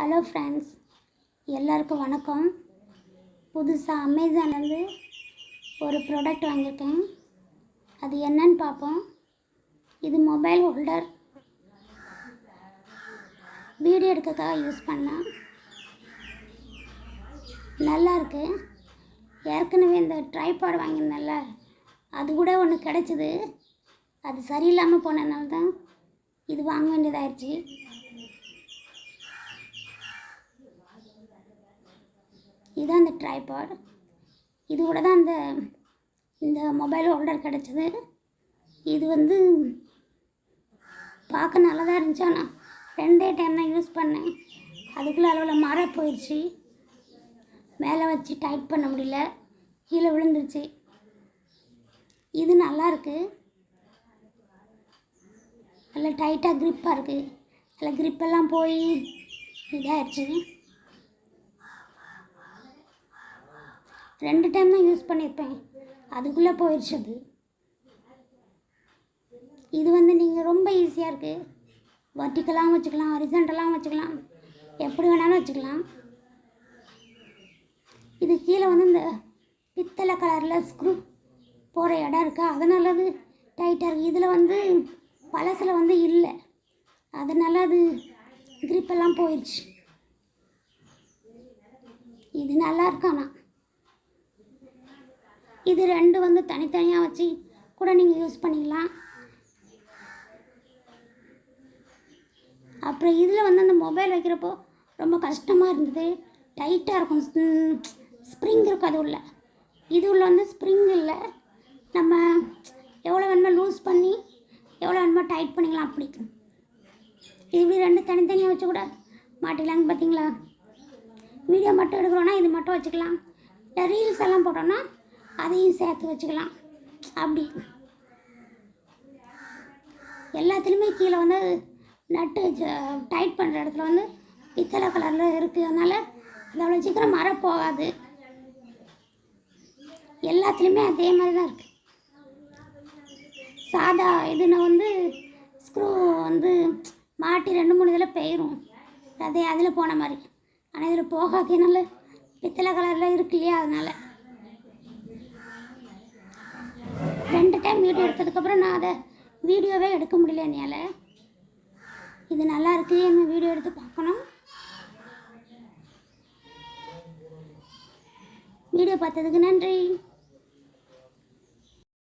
Hello friends எல்லாருக்கும் வணக்கம். புதுசாக அமேசான்லேருந்து ஒரு ப்ராடக்ட் வாங்கியிருக்கேன். அது என்னன்னு பார்ப்போம். இது மொபைல் ஹோல்டர் வீடியோ எடுக்கிறதுக்காக யூஸ் பண்ணேன். நல்லாயிருக்கு ஏற்கனவே இந்த ட்ரைபாட் வாங்கியிருந்தேன்ல அது கூட ஒன்று கிடச்சிது. அது சரியில்லாமல் போனதுனால தான் இது வாங்க வேண்டியதாயிடுச்சு இதுதான் அந்த ட்ரைபாட் இது கூட தான் அந்த இந்த மொபைல் ஹோல்டர் கிடச்சிது. இது வந்து பார்க்க நல்லா தான் இருந்துச்சு. ஆனால் ரெண்டே டைம் தான் யூஸ் பண்ணேன். அதுக்குள்ளே அளவில் மர போயிடுச்சு மேலே வச்சு டைட் பண்ண முடியல. கீழே விழுந்துருச்சு. இது நல்லாயிருக்கு நல்லா டைட்டாக க்ரிப்பாக இருக்குது அதில் க்ரிப்பெல்லாம் போய் இதாகிடுச்சு ரெண்டு டைம் தான் யூஸ் பண்ணியிருப்பேன் அதுக்குள்ளே போயிடுச்சு அது இது வந்து நீங்கள் ரொம்ப ஈஸியாக இருக்குது வர்டிக்கலாகவும் வச்சுக்கலாம் ஹரிசண்டலாகவும் வச்சுக்கலாம். எப்படி வேணாலும் வச்சுக்கலாம். இது கீழே வந்து இந்த பித்தளை கலரில் ஸ்க்ரூ போகிற இடம் இருக்கா? அதனால அது டைட்டாக இருக்குது இதில் வந்து பழசில் வந்து இல்லை. அதனால அது கிரிப்பெல்லாம் போயிடுச்சு இது நல்லா இருக்கானா இது ரெண்டு வந்து தனித்தனியாக வச்சு கூட நீங்கள் யூஸ் பண்ணிக்கலாம். அப்புறம் இதில் வந்து அந்த மொபைல் வைக்கிறப்போ ரொம்ப கஷ்டமாக இருந்தது. டைட்டாக இருக்கும். ஸ்ப்ரிங் இருக்கும் அது உள்ள. இது உள்ள வந்து ஸ்ப்ரிங் இல்லை. நம்ம எவ்வளோ வேணுமோ லூஸ் பண்ணி எவ்வளோ வேணுமோ டைட் பண்ணிக்கலாம் அப்படி. இது இப்படி ரெண்டு தனித்தனியாக வச்சு கூட மாட்டிக்கலாங்க பார்த்தீங்களா வீடியோ மட்டும் எடுக்கிறோன்னா இது மட்டும் வச்சுக்கலாம். இல்லை ரீல்ஸ் எல்லாம் போட்டோன்னா அதையும் சேர்த்து வச்சுக்கலாம். அப்படி. எல்லாத்துலேயுமே கீழே வந்து நட்டு டைட் பண்ணுற இடத்துல வந்து பித்தளை கலரில் இருக்குது அதனால் அது அவ்வளோ சீக்கிரம் மர போகாது. எல்லாத்துலேயுமே அதே மாதிரி தான் இருக்குது சாதா இதுனா வந்து ஸ்க்ரூ வந்து மாட்டி ரெண்டு மூணு இதில் பெயரும். அதே அதில் போன மாதிரி. ஆனால் இதில் போகாதனால பித்தளை கலரில் இருக்கு இல்லையா? அதனால் ரெண்டு டைம் வீடியோ எடுத்ததுக்கப்புறம் நான் அதை வீடியோவே எடுக்க முடியல என்னால். இது நல்லா இருக்கு என்ன வீடியோ எடுத்து பார்க்கணும். வீடியோ பார்த்ததுக்கு நன்றி.